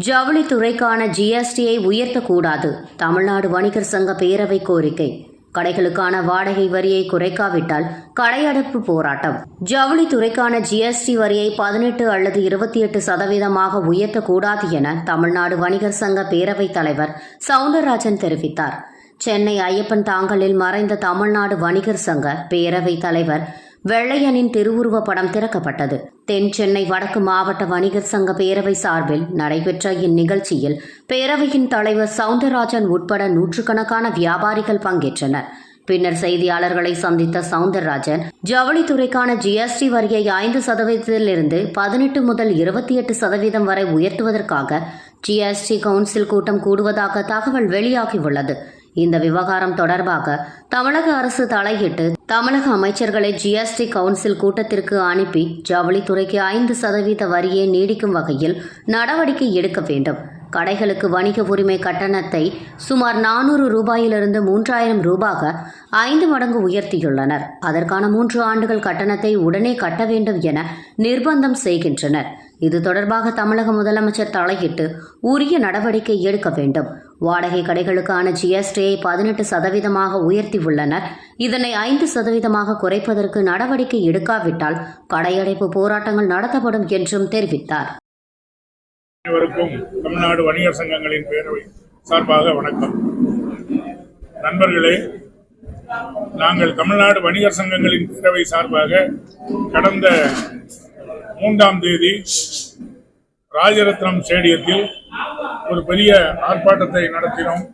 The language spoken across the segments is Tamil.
ஜவுளித்துறைக்கான ஜிஎஸ்டியை உயர்த்தக்கூடாது. தமிழ்நாடு வணிகர் சங்க பேரவை கோரிக்கை. கடைகளுக்கான வாடகை வரியை குறைக்காவிட்டால் கடையடைப்பு போராட்டம். ஜவுளித்துறைக்கான ஜிஎஸ்டி வரியை பதினெட்டு அல்லது இருபத்தி எட்டு சதவீதமாக உயர்த்தக்கூடாது என தமிழ்நாடு வணிகர் சங்க பேரவைத் தலைவர் சவுந்தரராஜன் தெரிவித்தார். சென்னை ஐயப்பன் தாங்கலில் மறைந்த தமிழ்நாடு வணிகர் சங்க பேரவைத் தலைவர் வெள்ளையனின் திருவுருவ படம் திறக்கப்பட்டது. தென் சென்னை வடக்கு மாவட்ட வணிகர் சங்க பேரவை சார்பில் நடைபெற்ற இந்நிகழ்ச்சியில் பேரவையின் தலைவர் சவுந்தரராஜன் உட்பட நூற்றுக்கணக்கான வியாபாரிகள் பங்கேற்றனர். பின்னர் செய்தியாளர்களை சந்தித்த சவுந்தரராஜன் ஜவுளித்துறைக்கான ஜிஎஸ்டி வரியை ஐந்து சதவீதத்திலிருந்து பதினெட்டு முதல் இருபத்தி எட்டு சதவீதம் வரை உயர்த்துவதற்காக ஜிஎஸ்டி கவுன்சில் கூட்டம் கூடுவதாக தகவல் வெளியாகியுள்ளது. இந்த விவகாரம் தொடர்பாக தமிழக அரசு தலையிட்டு தமிழக அமைச்சர்களை ஜிஎஸ்டி கவுன்சில் கூட்டத்திற்கு அனுப்பி ஜவுளித்துறைக்கு ஐந்து சதவீத வரியை நீடிக்கும் வகையில் நடவடிக்கை எடுக்க வேண்டும். கடைகளுக்கு வணிக உரிமை கட்டணத்தை சுமார் நானூறு ரூபாயிலிருந்து மூன்றாயிரம் ரூபாக ஐந்து மடங்கு உயர்த்தியுள்ளனர். அதற்கான மூன்று ஆண்டுகள் கட்டணத்தை உடனே கட்ட வேண்டும் என நிர்பந்தம் செய்கின்றனர். இது தொடர்பாக தமிழக முதலமைச்சர் தலையிட்டு உரிய நடவடிக்கை எடுக்க வேண்டும். வாடகை கடைகளுக்கான ஜிஎஸ்டியை பதினெட்டு சதவீதமாக உயர்த்தியுள்ளனர். இதனை ஐந்து சதவீதமாக குறைப்பதற்கு நடவடிக்கை எடுக்காவிட்டால் கடையடைப்பு போராட்டங்கள் நடத்தப்படும் என்றும் தெரிவித்தார். அனைவருக்கும் தமிழ்நாடு வணிகர் சங்கங்களின் பேரவை சார்பாக வணக்கம். நண்பர்களே நாங்கள் தமிழ்நாடு வணிகர் சங்கங்களின் பேரவை சார்பாக கடந்த மூன்றாம் தேதி ராஜரத்னம் ஸ்டேடியத்தில் ஒரு பெரிய ஆர்ப்பாட்டத்தை நடத்தினோம்.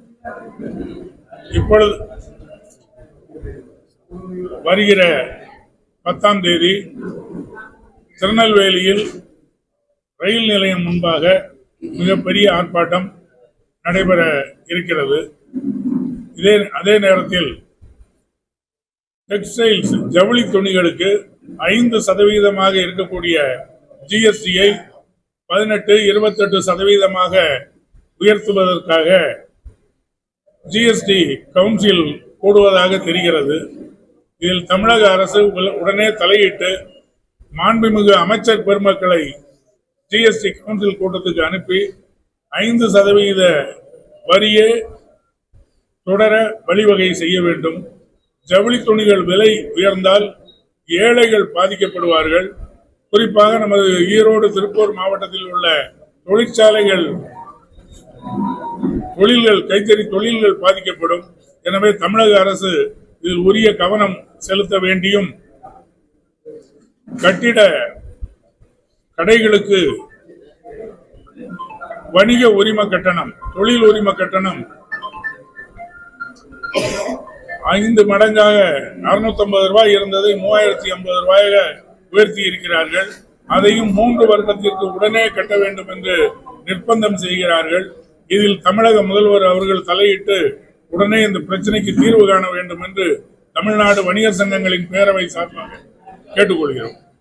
இப்பொழுது வருகிற பத்தாம் தேதி திருநெல்வேலியில் ரயில் நிலையம் முன்பாக மிகப்பெரிய ஆர்ப்பாட்டம் நடைபெற இருக்கிறது. இதே அதே நேரத்தில் டெக்ஸ்டைல்ஸ் ஜவுளி துணிகளுக்கு ஐந்து சதவீதமாக இருக்கக்கூடிய ஜிஎஸ்டியை பதினெட்டு இருபத்தெட்டு சதவீதமாக உயர்த்துவதற்காக ஜிஎஸ்டி கவுன்சில் கூடுவதாக தெரிகிறது. இதில் தமிழக அரசு உடனே தலையிட்டு மாண்புமிகு அமைச்சர் பெருமக்களை ஜிஎஸ்டி கவுன்சில் கூட்டத்துக்கு அனுப்பி ஐந்து சதவீத வரியே தொடர வழிவகை செய்ய வேண்டும். ஜவுளி துணிகள் விலை உயர்ந்தால் ஏழைகள் பாதிக்கப்படுவார்கள். குறிப்பாக நமது ஈரோடு திருப்பூர் மாவட்டத்தில் உள்ள தொழிற்சாலைகள் தொழில்கள் கைத்தறி தொழில்கள் பாதிக்கப்படும். எனவே தமிழக அரசு இதில் உரிய கவனம் செலுத்த வேண்டியும் கட்டிட கடைகளுக்கு வணிக உரிம கட்டணம் தொழில் உரிம கட்டணம். ஐந்து மடங்காக அறுநூத்தி ரூபாய் இருந்ததை மூவாயிரத்தி ஐம்பது ரூபாயாக உயர்த்தி இருக்கிறார்கள். அதையும் மூன்று வருடத்திற்கு உடனே கட்ட வேண்டும் என்று நிர்பந்தம் செய்கிறார்கள். இதில் தமிழக முதல்வர் அவர்கள் தலையிட்டு உடனே இந்த பிரச்சனைக்கு தீர்வு காண வேண்டும் என்று தமிழ்நாடு வணிகர் சங்கங்களின் பேரவை சார்பாக கேட்டுக்கொள்கிறோம்.